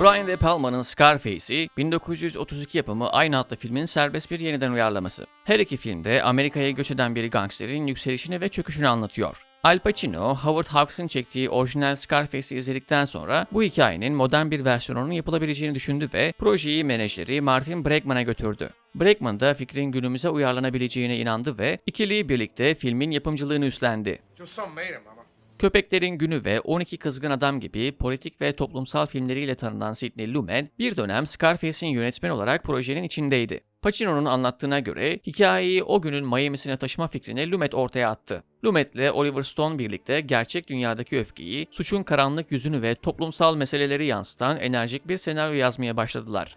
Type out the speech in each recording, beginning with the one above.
Brian De Palma'nın Scarface'i 1932 yapımı aynı adlı filmin serbest bir yeniden uyarlaması. Her iki filmde Amerika'ya göç eden bir gangsterin yükselişini ve çöküşünü anlatıyor. Al Pacino, Howard Hawks'ın çektiği orijinal Scarface'i izledikten sonra bu hikayenin modern bir versiyonunun yapılabileceğini düşündü ve projeyi menajeri Martin Bregman'a götürdü. Bregman da fikrin günümüze uyarlanabileceğine inandı ve ikili birlikte filmin yapımcılığını üstlendi. Köpeklerin Günü ve 12 Kızgın Adam gibi politik ve toplumsal filmleriyle tanınan Sidney Lumet, bir dönem Scarface'in yönetmeni olarak projenin içindeydi. Pacino'nun anlattığına göre hikayeyi o günün Miami'sine taşıma fikrini Lumet ortaya attı. Lumet'le Oliver Stone birlikte gerçek dünyadaki öfkeyi, suçun karanlık yüzünü ve toplumsal meseleleri yansıtan enerjik bir senaryo yazmaya başladılar.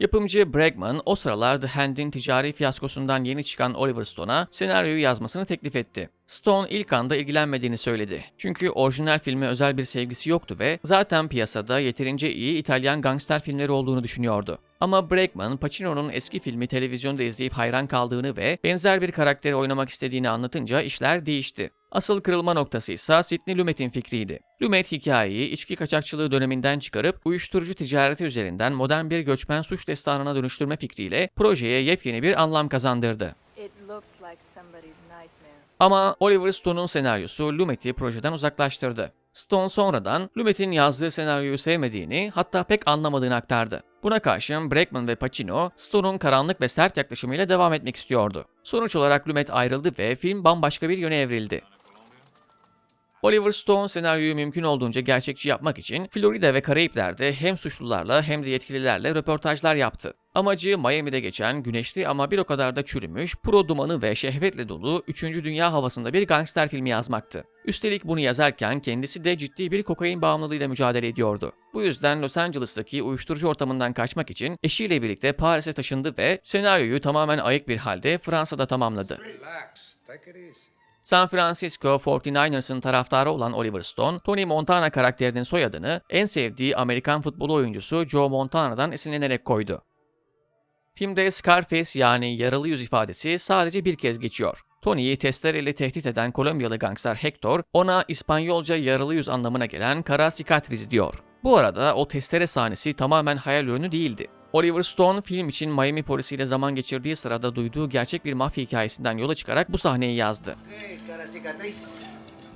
Yapımcı Bregman o sıralar The Hand'in ticari fiyaskosundan yeni çıkan Oliver Stone'a senaryoyu yazmasını teklif etti. Stone ilk anda ilgilenmediğini söyledi. Çünkü orijinal filme özel bir sevgisi yoktu ve zaten piyasada yeterince iyi İtalyan gangster filmleri olduğunu düşünüyordu. Ama Bregman, Pacino'nun eski filmi televizyonda izleyip hayran kaldığını ve benzer bir karakteri oynamak istediğini anlatınca işler değişti. Asıl kırılma noktası ise Sidney Lumet'in fikriydi. Lumet hikayeyi içki kaçakçılığı döneminden çıkarıp uyuşturucu ticareti üzerinden modern bir göçmen suç destanına dönüştürme fikriyle projeye yepyeni bir anlam kazandırdı. It looks like somebody's nightmare. Ama Oliver Stone'un senaryosu Lumet'i projeden uzaklaştırdı. Stone sonradan Lumet'in yazdığı senaryoyu sevmediğini hatta pek anlamadığını aktardı. Buna karşın Bregman ve Pacino, Stone'un karanlık ve sert yaklaşımıyla devam etmek istiyordu. Sonuç olarak Lumet ayrıldı ve film bambaşka bir yöne evrildi. Oliver Stone senaryoyu mümkün olduğunca gerçekçi yapmak için Florida ve Karayipler'de hem suçlularla hem de yetkililerle röportajlar yaptı. Amacı Miami'de geçen güneşli ama bir o kadar da çürümüş, pro dumanı ve şehvetle dolu 3. Dünya havasında bir gangster filmi yazmaktı. Üstelik bunu yazarken kendisi de ciddi bir kokain bağımlılığıyla mücadele ediyordu. Bu yüzden Los Angeles'taki uyuşturucu ortamından kaçmak için eşiyle birlikte Paris'e taşındı ve senaryoyu tamamen ayık bir halde Fransa'da tamamladı. Relax. San Francisco 49ers'ın taraftarı olan Oliver Stone, Tony Montana karakterinin soyadını en sevdiği Amerikan futbol oyuncusu Joe Montana'dan esinlenerek koydu. Filmde Scarface yani yaralı yüz ifadesi sadece bir kez geçiyor. Tony'yi testereyle tehdit eden Kolombiyalı gangster Hector, ona İspanyolca yaralı yüz anlamına gelen kara cicatriz diyor. Bu arada o testere sahnesi tamamen hayal ürünü değildi. Oliver Stone film için Miami polisiyle zaman geçirdiği sırada duyduğu gerçek bir mafya hikayesinden yola çıkarak bu sahneyi yazdı. Hey.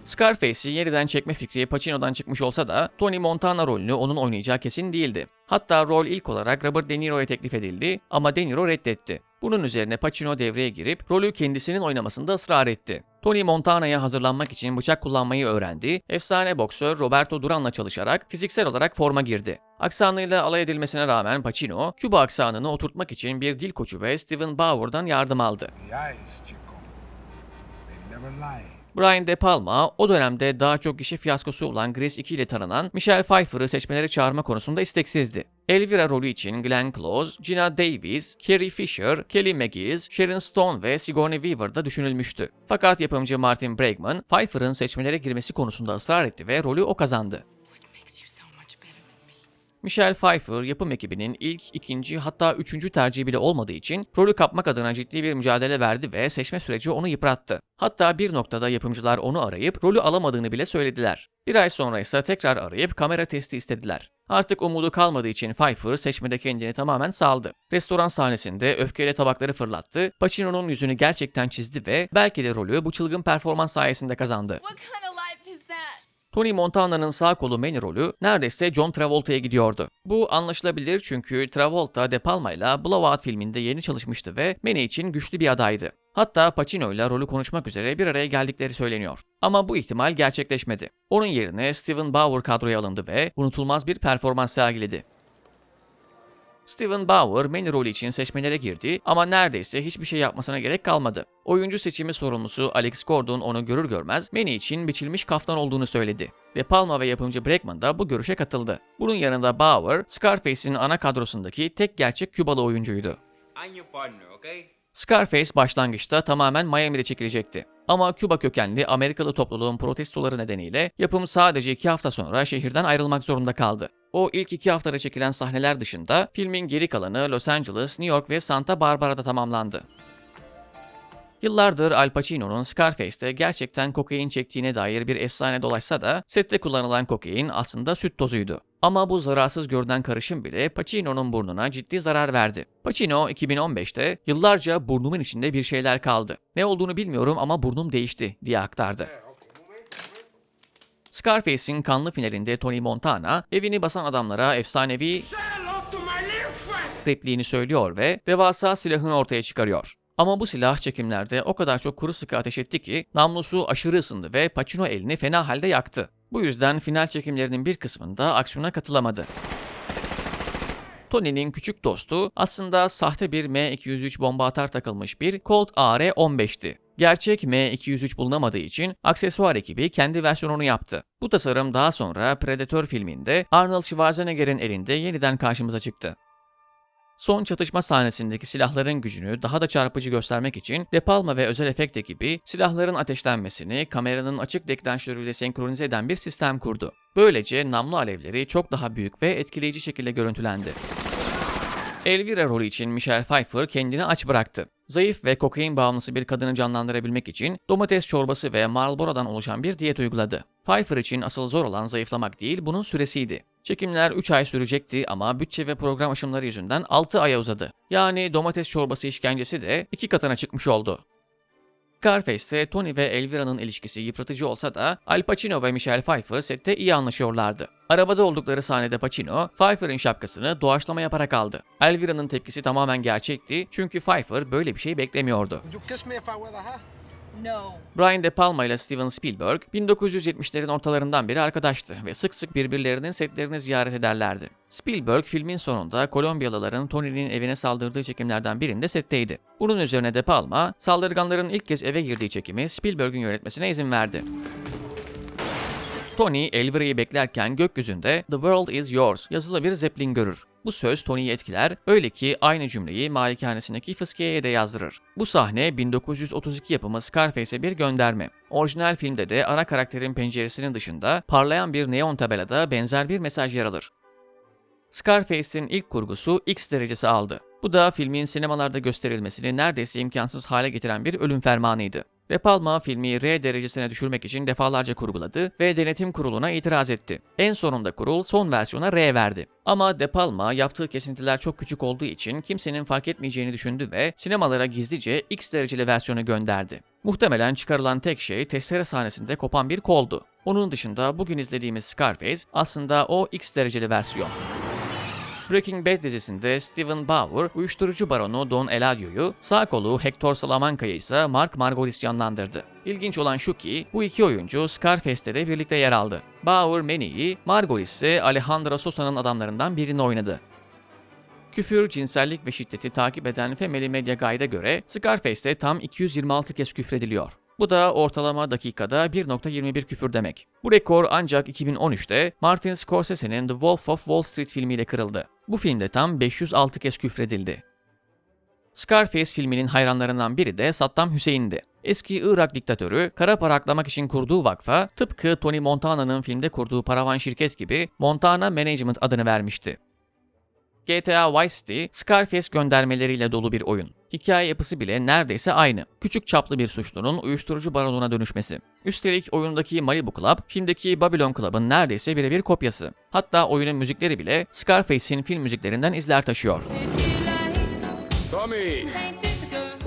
Scarface'i yeniden çekme fikri Pacino'dan çıkmış olsa da Tony Montana rolünü onun oynayacağı kesin değildi. Hatta rol ilk olarak Robert De Niro'ya teklif edildi ama De Niro reddetti. Bunun üzerine Pacino devreye girip rolü kendisinin oynamasında ısrar etti. Tony Montana'ya hazırlanmak için bıçak kullanmayı öğrendi, efsane boksör Roberto Duran'la çalışarak fiziksel olarak forma girdi. Aksanıyla alay edilmesine rağmen Pacino, Küba aksanını oturtmak için bir dil koçu ve Steven Bauer'dan yardım aldı. The eyes, Brian De Palma o dönemde daha çok kişi fiyaskosu olan Grease 2 ile tanınan Michelle Pfeiffer'ı seçmeleri çağırma konusunda isteksizdi. Elvira rolü için Glenn Close, Gina Davis, Carrie Fisher, Kelly McGillis, Sharon Stone ve Sigourney Weaver da düşünülmüştü. Fakat yapımcı Martin Bregman, Pfeiffer'ın seçmelere girmesi konusunda ısrar etti ve rolü o kazandı. Michelle Pfeiffer yapım ekibinin ilk, ikinci hatta üçüncü tercihi bile olmadığı için rolü kapmak adına ciddi bir mücadele verdi ve seçme süreci onu yıprattı. Hatta bir noktada yapımcılar onu arayıp rolü alamadığını bile söylediler. Bir ay sonra ise tekrar arayıp kamera testi istediler. Artık umudu kalmadığı için Pfeiffer seçmede kendini tamamen saldı. Restoran sahnesinde öfkeyle tabakları fırlattı, Pacino'nun yüzünü gerçekten çizdi ve belki de rolü bu çılgın performans sayesinde kazandı. What kind of? Tony Montana'nın sağ kolu Manny rolü neredeyse John Travolta'ya gidiyordu. Bu anlaşılabilir çünkü Travolta De Palma ile Blowout filminde yeni çalışmıştı ve Manny için güçlü bir adaydı. Hatta Pacino ile rolü konuşmak üzere bir araya geldikleri söyleniyor. Ama bu ihtimal gerçekleşmedi. Onun yerine Steven Bauer kadroya alındı ve unutulmaz bir performans sergiledi. Steven Bauer Manny rolü için seçmelere girdi ama neredeyse hiçbir şey yapmasına gerek kalmadı. Oyuncu seçimi sorumlusu Alex Gordon onu görür görmez Manny için biçilmiş kaftan olduğunu söyledi. De Palma ve yapımcı Bregman da bu görüşe katıldı. Bunun yanında Bauer, Scarface'in ana kadrosundaki tek gerçek Kübalı oyuncuydu. Partner, okay? Scarface başlangıçta tamamen Miami'de çekilecekti. Ama Küba kökenli Amerikalı topluluğun protestoları nedeniyle yapım sadece iki hafta sonra şehirden ayrılmak zorunda kaldı. O ilk iki haftada çekilen sahneler dışında filmin geri kalanı Los Angeles, New York ve Santa Barbara'da tamamlandı. Yıllardır Al Pacino'nun Scarface'te gerçekten kokain çektiğine dair bir efsane dolaşsa da sette kullanılan kokain aslında süt tozuydu. Ama bu zararsız görünen karışım bile Pacino'nun burnuna ciddi zarar verdi. Pacino 2015'te yıllarca burnumun içinde bir şeyler kaldı. Ne olduğunu bilmiyorum ama burnum değişti diye aktardı. Scarface'in kanlı finalinde Tony Montana evini basan adamlara efsanevi repliğini söylüyor ve devasa silahını ortaya çıkarıyor. Ama bu silah çekimlerde o kadar çok kuru sıkı ateş etti ki namlusu aşırı ısındı ve Pacino elini fena halde yaktı. Bu yüzden final çekimlerinin bir kısmında aksiyona katılamadı. Tony'nin küçük dostu aslında sahte bir M203 bomba atar takılmış bir Colt AR-15'ti. Gerçek M203 bulunamadığı için aksesuar ekibi kendi versiyonunu yaptı. Bu tasarım daha sonra Predator filminde Arnold Schwarzenegger'in elinde yeniden karşımıza çıktı. Son çatışma sahnesindeki silahların gücünü daha da çarpıcı göstermek için De Palma ve özel efekt ekibi silahların ateşlenmesini kameranın açık deklanşörüyle senkronize eden bir sistem kurdu. Böylece namlu alevleri çok daha büyük ve etkileyici şekilde görüntülendi. Elvira rolü için Michelle Pfeiffer kendini aç bıraktı. Zayıf ve kokain bağımlısı bir kadını canlandırabilmek için domates çorbası ve Marlboro'dan oluşan bir diyet uyguladı. Pfeiffer için asıl zor olan zayıflamak değil, bunun süresiydi. Çekimler 3 ay sürecekti ama bütçe ve program aşımları yüzünden 6 aya uzadı. Yani domates çorbası işkencesi de iki katına çıkmış oldu. Scarface'te Tony ve Elvira'nın ilişkisi yıpratıcı olsa da Al Pacino ve Michelle Pfeiffer sette iyi anlaşıyorlardı. Arabada oldukları sahnede Pacino, Pfeiffer'ın şapkasını doğaçlama yaparak aldı. Elvira'nın tepkisi tamamen gerçekti çünkü Pfeiffer böyle bir şey beklemiyordu. Brian De Palma ile Steven Spielberg 1970'lerin ortalarından beri arkadaştı ve sık sık birbirlerinin setlerini ziyaret ederlerdi. Spielberg filmin sonunda Kolombiyalıların Tony'nin evine saldırdığı çekimlerden birinde setteydi. Bunun üzerine De Palma, saldırganların ilk kez eve girdiği çekimi Spielberg'in yönetmesine izin verdi. Tony, Elvira'yı beklerken gökyüzünde "The world is yours" yazılı bir zeplin görür. Bu söz Tony'yi etkiler, öyle ki aynı cümleyi malikanesindeki fıskiyeye de yazdırır. Bu sahne 1932 yapımı Scarface'e bir gönderme. Orijinal filmde de ana karakterin penceresinin dışında parlayan bir neon tabelada benzer bir mesaj yer alır. Scarface'in ilk kurgusu X derecesi aldı. Bu da filmin sinemalarda gösterilmesini neredeyse imkansız hale getiren bir ölüm fermanıydı. De Palma filmi R derecesine düşürmek için defalarca kurguladı ve denetim kuruluna itiraz etti. En sonunda kurul son versiyona R verdi. Ama De Palma yaptığı kesintiler çok küçük olduğu için kimsenin fark etmeyeceğini düşündü ve sinemalara gizlice X dereceli versiyonu gönderdi. Muhtemelen çıkarılan tek şey testere sahnesinde kopan bir koldu. Onun dışında bugün izlediğimiz Scarface aslında o X dereceli versiyon. Breaking Bad dizisinde Steven Bauer, uyuşturucu baronu Don Eladio'yu, sağ kolu Hector Salamanca'yı ise Mark Margolis canlandırdı. İlginç olan şu ki, bu iki oyuncu Scarface'te de birlikte yer aldı. Bauer Manny'i, Margolis ise Alejandro Sosa'nın adamlarından birini oynadı. Küfür, cinsellik ve şiddeti takip eden Family Media Guide'e göre Scarface'te tam 226 kez küfrediliyor. Bu da ortalama dakikada 1.21 küfür demek. Bu rekor ancak 2013'te Martin Scorsese'nin The Wolf of Wall Street filmiyle kırıldı. Bu filmde tam 506 kez küfredildi. Scarface filminin hayranlarından biri de Saddam Hüseyin'di. Eski Irak diktatörü kara para aklamak için kurduğu vakfa tıpkı Tony Montana'nın filmde kurduğu paravan şirket gibi Montana Management adını vermişti. GTA Vice City, Scarface göndermeleriyle dolu bir oyun. Hikaye yapısı bile neredeyse aynı. Küçük çaplı bir suçlunun uyuşturucu baronuna dönüşmesi. Üstelik oyundaki Malibu Club, filmdeki Babylon Club'ın neredeyse birebir kopyası. Hatta oyunun müzikleri bile Scarface'in film müziklerinden izler taşıyor. Tommy!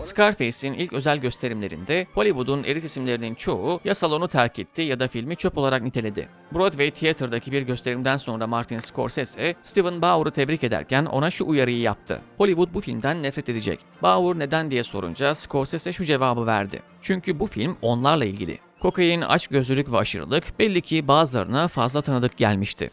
Scarface'in ilk özel gösterimlerinde Hollywood'un elit isimlerinin çoğu ya salonu terk etti ya da filmi çöp olarak niteledi. Broadway Theater'daki bir gösterimden sonra Martin Scorsese, Steven Bauer'ı tebrik ederken ona şu uyarıyı yaptı. Hollywood bu filmden nefret edecek. Bauer neden diye sorunca Scorsese şu cevabı verdi. Çünkü bu film onlarla ilgili. Kokain, açgözlülük ve aşırılık belli ki bazılarına fazla tanıdık gelmişti.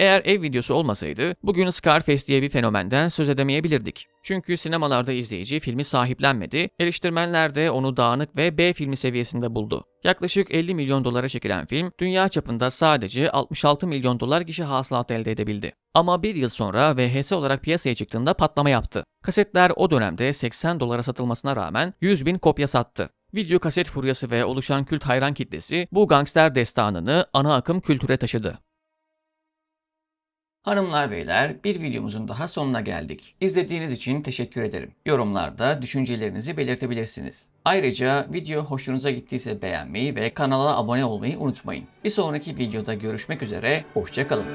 Eğer ev videosu olmasaydı bugün Scarface diye bir fenomenden söz edemeyebilirdik. Çünkü sinemalarda izleyici filmi sahiplenmedi, eleştirmenler de onu dağınık ve B filmi seviyesinde buldu. Yaklaşık 50 milyon dolara çekilen film dünya çapında sadece 66 milyon dolar gişe hasılatı elde edebildi. Ama bir yıl sonra VHS olarak piyasaya çıktığında patlama yaptı. Kasetler o dönemde 80 dolara satılmasına rağmen 100 bin kopya sattı. Video kaset furyası ve oluşan kült hayran kitlesi bu gangster destanını ana akım kültüre taşıdı. Hanımlar beyler bir videomuzun daha sonuna geldik. İzlediğiniz için teşekkür ederim. Yorumlarda düşüncelerinizi belirtebilirsiniz. Ayrıca video hoşunuza gittiyse beğenmeyi ve kanala abone olmayı unutmayın. Bir sonraki videoda görüşmek üzere, hoşçakalın.